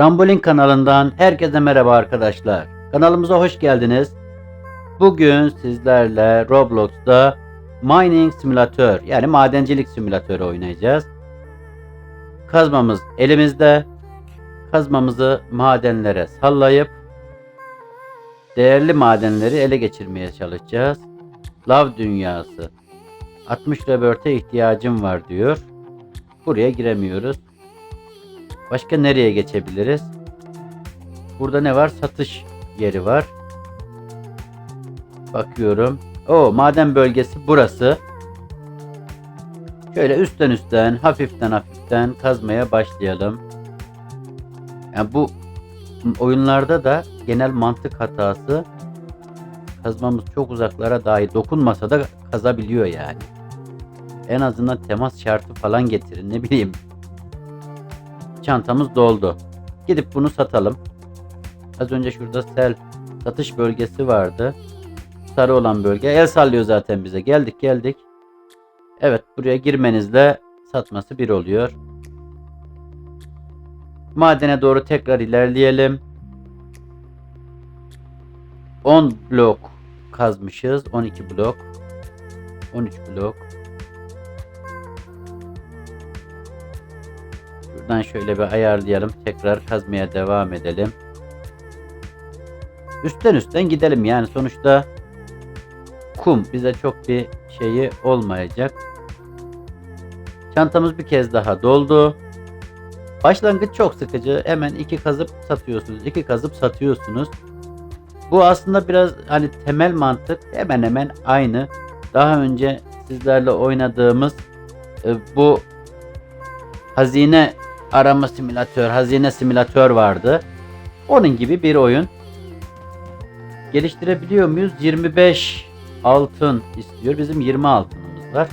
Rambolin kanalından herkese merhaba arkadaşlar. Kanalımıza hoş geldiniz. Bugün sizlerle Roblox'ta Mining Simülatör yani madencilik simülatörü oynayacağız. Kazmamız elimizde. Kazmamızı madenlere sallayıp değerli madenleri ele geçirmeye çalışacağız. Lav dünyası. 60 revert'e ihtiyacım var diyor. Buraya giremiyoruz. Başka nereye geçebiliriz? Burada ne var? Satış yeri var. Bakıyorum. O maden bölgesi burası. Şöyle üstten üstten, hafiften hafiften kazmaya başlayalım. Yani bu oyunlarda da genel mantık hatası kazmamız çok uzaklara dahi dokunmasa da kazabiliyor yani. En azından temas şartı falan getirin ne bileyim çantamız doldu. Gidip bunu satalım. Az önce şurada sel satış bölgesi vardı. Sarı olan bölge. El sallıyor zaten bize. Geldik geldik. Evet buraya girmenizle satması bir oluyor. Madene doğru tekrar ilerleyelim. 10 blok kazmışız. 12 blok. 13 blok. Şuradan şöyle bir ayarlayalım. Tekrar kazmaya devam edelim. Üstten üstten gidelim yani sonuçta kum bize çok bir şeyi olmayacak. Çantamız bir kez daha doldu. Başlangıç çok sıkıcı. Hemen iki kazıp satıyorsunuz. iki kazıp satıyorsunuz. Bu aslında biraz hani temel mantık hemen hemen aynı. Daha önce sizlerle oynadığımız e, bu hazine arama simülatör, hazine simülatör vardı. Onun gibi bir oyun. Geliştirebiliyor muyuz? 25 altın istiyor. Bizim 20 altınımız var.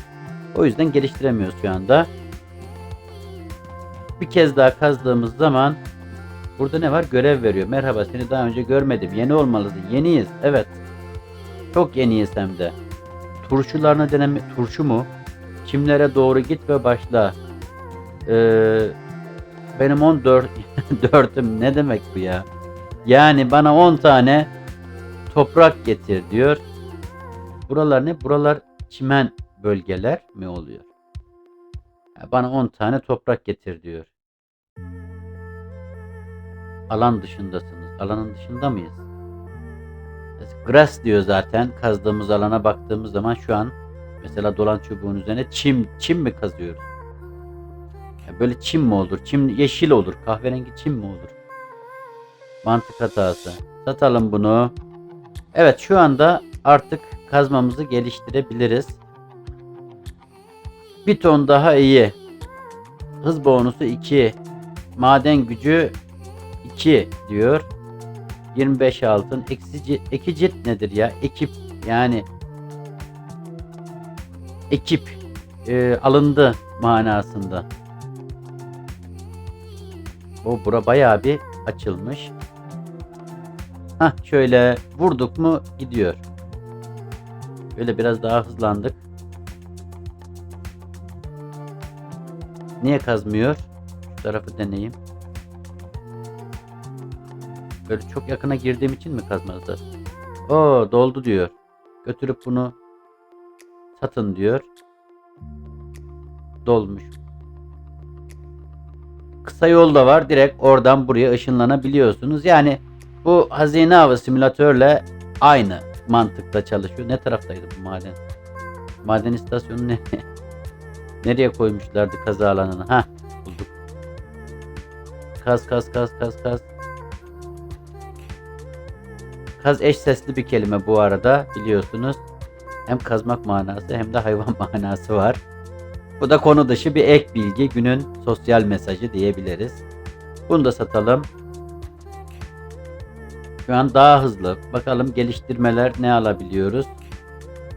O yüzden geliştiremiyoruz şu anda. Bir kez daha kazdığımız zaman burada ne var? Görev veriyor. Merhaba seni daha önce görmedim. Yeni olmalısın. Yeniyiz. Evet. Çok yeniyiz hem de. Turşularını deneme... Turşu mu? Çimlere doğru git ve başla. Ee, benim 14 dörtüm ne demek bu ya? Yani bana 10 tane toprak getir diyor. Buralar ne? Buralar çimen bölgeler mi oluyor? Bana 10 tane toprak getir diyor. Alan dışındasınız. Alanın dışında mıyız? Grass diyor zaten. Kazdığımız alana baktığımız zaman şu an mesela dolan çubuğun üzerine çim çim mi kazıyoruz? Ya böyle çim mi olur? Çim yeşil olur. Kahverengi çim mi olur? Mantık hatası. Satalım bunu. Evet şu anda artık kazmamızı geliştirebiliriz. Bir ton daha iyi. Hız bonusu 2. Maden gücü 2 diyor. 25 altın. Eksici, eki cilt nedir ya? Ekip yani ekip e, alındı manasında. O bura bayağı bir açılmış. Hah şöyle vurduk mu gidiyor. Böyle biraz daha hızlandık. Niye kazmıyor? Şu tarafı deneyeyim. Böyle çok yakına girdiğim için mi kazmadı? Oo doldu diyor. Götürüp bunu satın diyor. Dolmuş. Kısa yol da var. Direkt oradan buraya ışınlanabiliyorsunuz. Yani bu hazine avı simülatörle aynı mantıkta çalışıyor. Ne taraftaydı bu maden? Maden istasyonu ne? Nereye koymuşlardı kaza alanını? Ha bulduk. Kaz kaz kaz kaz kaz. Kaz eş sesli bir kelime bu arada biliyorsunuz. Hem kazmak manası hem de hayvan manası var. Bu da konu dışı bir ek bilgi, günün sosyal mesajı diyebiliriz. Bunu da satalım. Şu an daha hızlı. Bakalım geliştirmeler ne alabiliyoruz?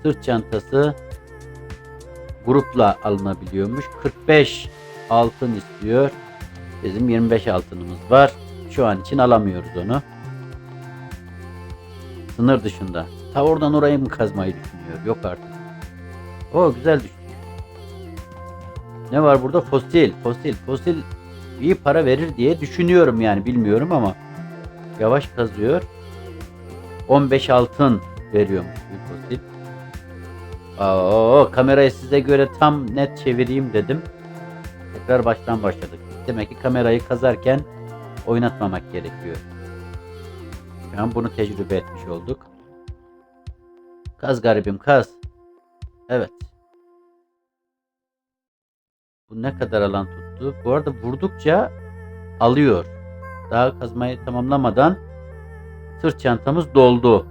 Sırt çantası grupla alınabiliyormuş. 45 altın istiyor. Bizim 25 altınımız var. Şu an için alamıyoruz onu. Sınır dışında. Ta oradan orayı mı kazmayı düşünüyor? Yok artık. O güzel düşün. Ne var burada? Fosil. Fosil. Fosil iyi para verir diye düşünüyorum yani bilmiyorum ama yavaş kazıyor. 15 altın veriyormuş bir fosil. Aa, kamerayı size göre tam net çevireyim dedim. Tekrar baştan başladık. Demek ki kamerayı kazarken oynatmamak gerekiyor. Şu an bunu tecrübe etmiş olduk. Kaz garibim kaz. Evet. Bu ne kadar alan tuttu? Bu arada vurdukça alıyor. Daha kazmayı tamamlamadan sırt çantamız doldu.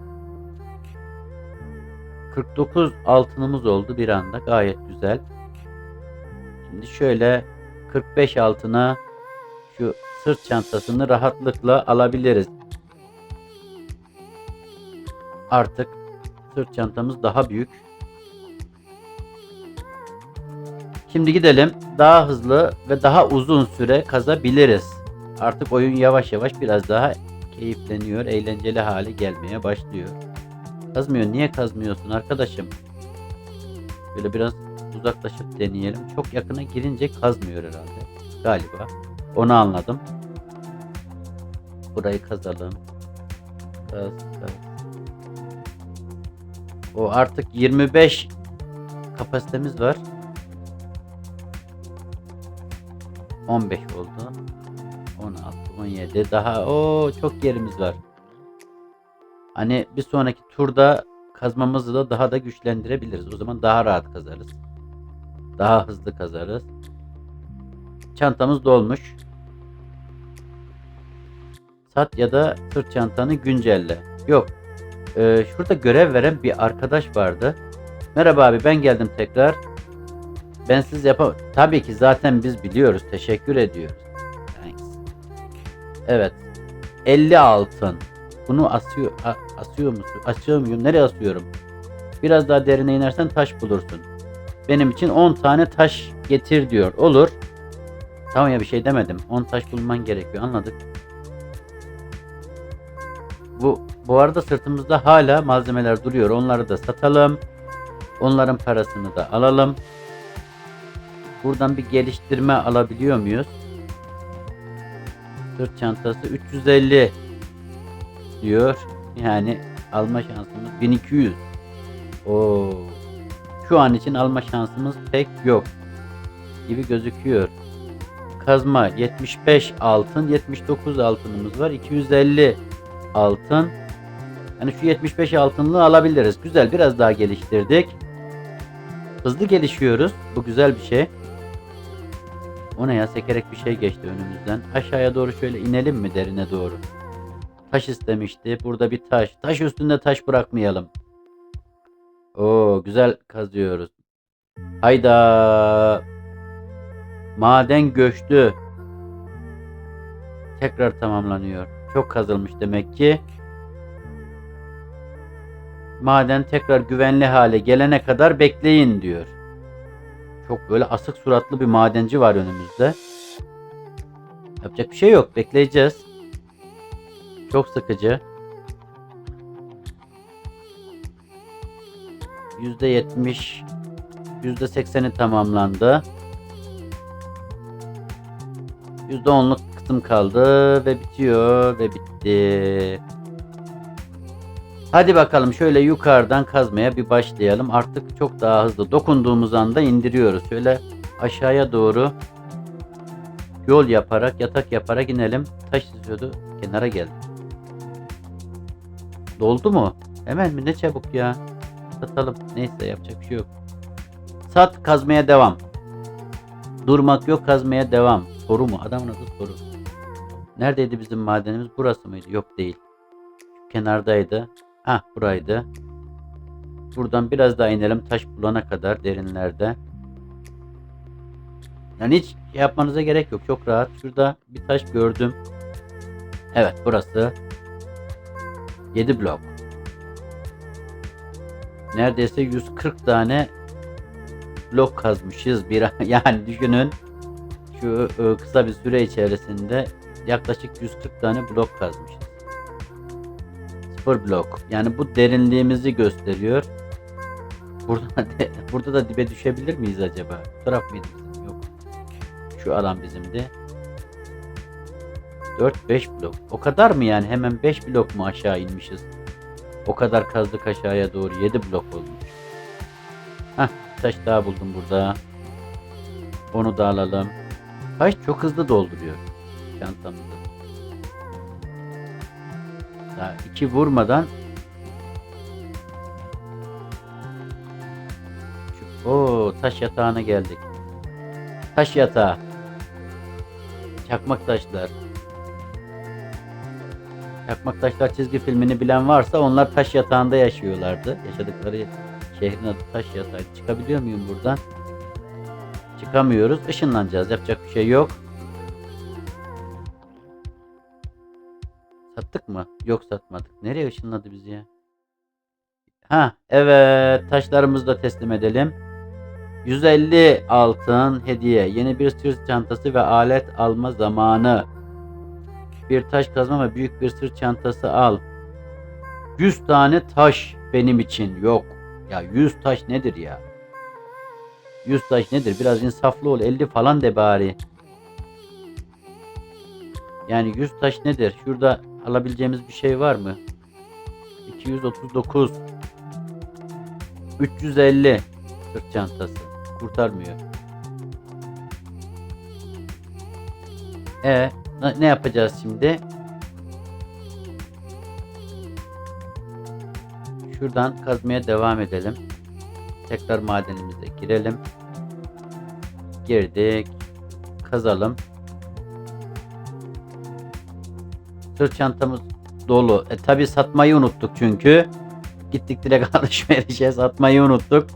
49 altınımız oldu bir anda. Gayet güzel. Şimdi şöyle 45 altına şu sırt çantasını rahatlıkla alabiliriz. Artık sırt çantamız daha büyük. Şimdi gidelim. Daha hızlı ve daha uzun süre kazabiliriz. Artık oyun yavaş yavaş biraz daha keyifleniyor, eğlenceli hale gelmeye başlıyor. Kazmıyor. Niye kazmıyorsun arkadaşım? Böyle biraz uzaklaşıp deneyelim. Çok yakına girince kazmıyor herhalde. Galiba. Onu anladım. Burayı kazalım. Kaz, kaz. O artık 25 kapasitemiz var. 15 oldu. 16, 17 daha o çok yerimiz var. Hani bir sonraki turda kazmamızı da daha da güçlendirebiliriz. O zaman daha rahat kazarız. Daha hızlı kazarız. Çantamız dolmuş. Sat ya da sırt çantanı güncelle. Yok. Ee, şurada görev veren bir arkadaş vardı. Merhaba abi ben geldim tekrar. Ben siz yapam... Tabii ki zaten biz biliyoruz. Teşekkür ediyoruz. Evet. 50 altın. Bunu asıyor, asıyor musun? Asıyor muyum? Nereye asıyorum? Biraz daha derine inersen taş bulursun. Benim için 10 tane taş getir diyor. Olur. Tamam ya bir şey demedim. 10 taş bulman gerekiyor. Anladık. Bu bu arada sırtımızda hala malzemeler duruyor. Onları da satalım. Onların parasını da alalım. Buradan bir geliştirme alabiliyor muyuz? Sırt çantası 350 diyor. Yani alma şansımız 1200. Oo. Şu an için alma şansımız pek yok gibi gözüküyor. Kazma 75 altın, 79 altınımız var. 250 altın. Yani şu 75 altınlığı alabiliriz. Güzel biraz daha geliştirdik. Hızlı gelişiyoruz. Bu güzel bir şey. O ne ya sekerek bir şey geçti önümüzden. Aşağıya doğru şöyle inelim mi derine doğru. Taş istemişti. Burada bir taş. Taş üstünde taş bırakmayalım. Oo güzel kazıyoruz. Hayda. Maden göçtü. Tekrar tamamlanıyor. Çok kazılmış demek ki. Maden tekrar güvenli hale gelene kadar bekleyin diyor. Çok böyle asık suratlı bir madenci var önümüzde. Yapacak bir şey yok. Bekleyeceğiz. Çok sıkıcı. %70 %80'i tamamlandı. %10'luk kısım kaldı ve bitiyor ve bitti. Hadi bakalım şöyle yukarıdan kazmaya bir başlayalım. Artık çok daha hızlı dokunduğumuz anda indiriyoruz. Şöyle aşağıya doğru yol yaparak, yatak yaparak inelim. Taş istiyordu. Kenara geldi. Doldu mu? Hemen mi? Ne çabuk ya. Satalım. Neyse yapacak bir şey yok. Sat kazmaya devam. Durmak yok kazmaya devam. Soru mu? Adamın adı soru. Neredeydi bizim madenimiz? Burası mıydı? Yok değil. Kenardaydı. Ah buraydı. Buradan biraz daha inelim taş bulana kadar derinlerde. Yani hiç şey yapmanıza gerek yok. Çok rahat. Şurada bir taş gördüm. Evet burası. 7 blok. Neredeyse 140 tane blok kazmışız bir yani düşünün şu e, kısa bir süre içerisinde yaklaşık 140 tane blok kazmışız. Sıfır blok. Yani bu derinliğimizi gösteriyor. Burada burada da dibe düşebilir miyiz acaba? Taraf mıydı? Yok. Şu alan bizimdi. 4, 5 blok. O kadar mı yani? Hemen 5 blok mu aşağı inmişiz? O kadar kazdık aşağıya doğru 7 blok olmuş. Hah taş daha buldum burada. Onu da alalım. Taş çok hızlı dolduruyor çantamızı. Daha iki vurmadan o taş yatağına geldik. Taş yatağı. Çakmak taşlar. Çakmak taşlar çizgi filmini bilen varsa onlar taş yatağında yaşıyorlardı. Yaşadıkları şehrin adı taş yatağı. Çıkabiliyor muyum buradan? Çıkamıyoruz. Işınlanacağız. Yapacak bir şey yok. Sattık mı? Yok satmadık. Nereye ışınladı bizi ya? Ha evet. Taşlarımızı da teslim edelim. 150 altın hediye. Yeni bir sırt çantası ve alet alma zamanı. Bir taş kazma ve büyük bir sırt çantası al. 100 tane taş benim için yok. Ya 100 taş nedir ya? 100 taş nedir? Biraz insaflı ol. 50 falan de bari. Yani 100 taş nedir? Şurada alabileceğimiz bir şey var mı? 239 350 sırt çantası. Kurtarmıyor. E ne yapacağız şimdi? Şuradan kazmaya devam edelim. Tekrar madenimize girelim. Girdik. Kazalım. Sırt çantamız dolu. E tabi satmayı unuttuk çünkü. Gittik direkt alışverişe satmayı unuttuk.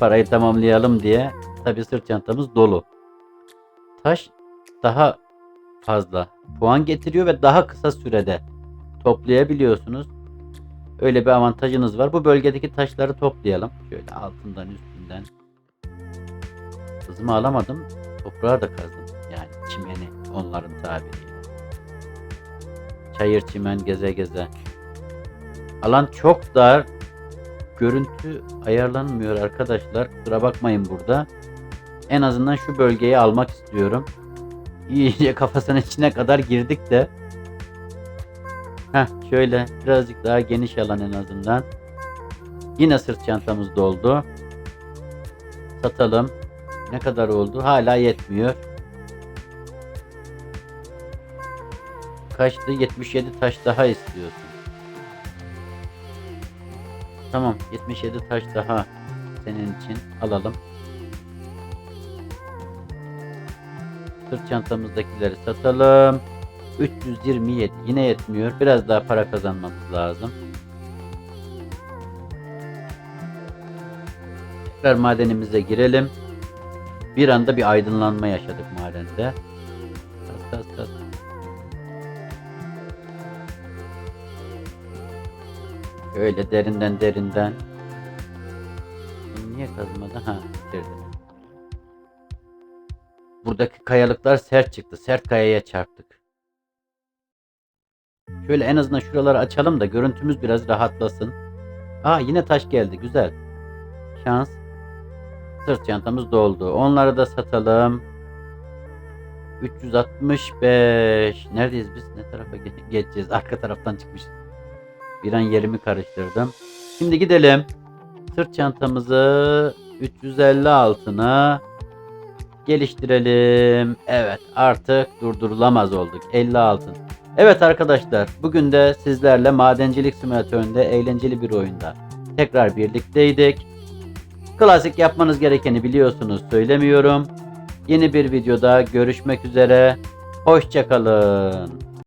Parayı tamamlayalım diye. Tabi sırt çantamız dolu. Taş daha fazla puan getiriyor ve daha kısa sürede toplayabiliyorsunuz. Öyle bir avantajınız var. Bu bölgedeki taşları toplayalım. Şöyle altından üstünden. Hızımı alamadım. Toprağı da kazdım. Yani çimeni onların tabiriyle. Çayır çimen geze geze. Alan çok dar. Görüntü ayarlanmıyor arkadaşlar. Kusura bakmayın burada. En azından şu bölgeyi almak istiyorum. İyice kafasının içine kadar girdik de. Heh, şöyle birazcık daha geniş alan en azından. Yine sırt çantamız doldu. Satalım. Ne kadar oldu? Hala yetmiyor. Kaçtı? 77 taş daha istiyorsun. Tamam, 77 taş daha senin için alalım. Sırt çantamızdakileri satalım. 327 yine yetmiyor. Biraz daha para kazanmamız lazım. Tekrar madenimize girelim. Bir anda bir aydınlanma yaşadık madende. Öyle derinden derinden. Niye kazmadı? Ha bitirdi. Buradaki kayalıklar sert çıktı. Sert kayaya çarptık. Şöyle en azından şuraları açalım da görüntümüz biraz rahatlasın. Aa yine taş geldi. Güzel. Şans. Sırt çantamız doldu. Onları da satalım. 365. Neredeyiz biz? Ne tarafa ge- geçeceğiz? Arka taraftan çıkmışız. Bir an yerimi karıştırdım. Şimdi gidelim. Sırt çantamızı 350 altına geliştirelim. Evet artık durdurulamaz olduk. 50 altın. Evet arkadaşlar bugün de sizlerle madencilik simülatöründe eğlenceli bir oyunda tekrar birlikteydik. Klasik yapmanız gerekeni biliyorsunuz söylemiyorum. Yeni bir videoda görüşmek üzere. Hoşçakalın.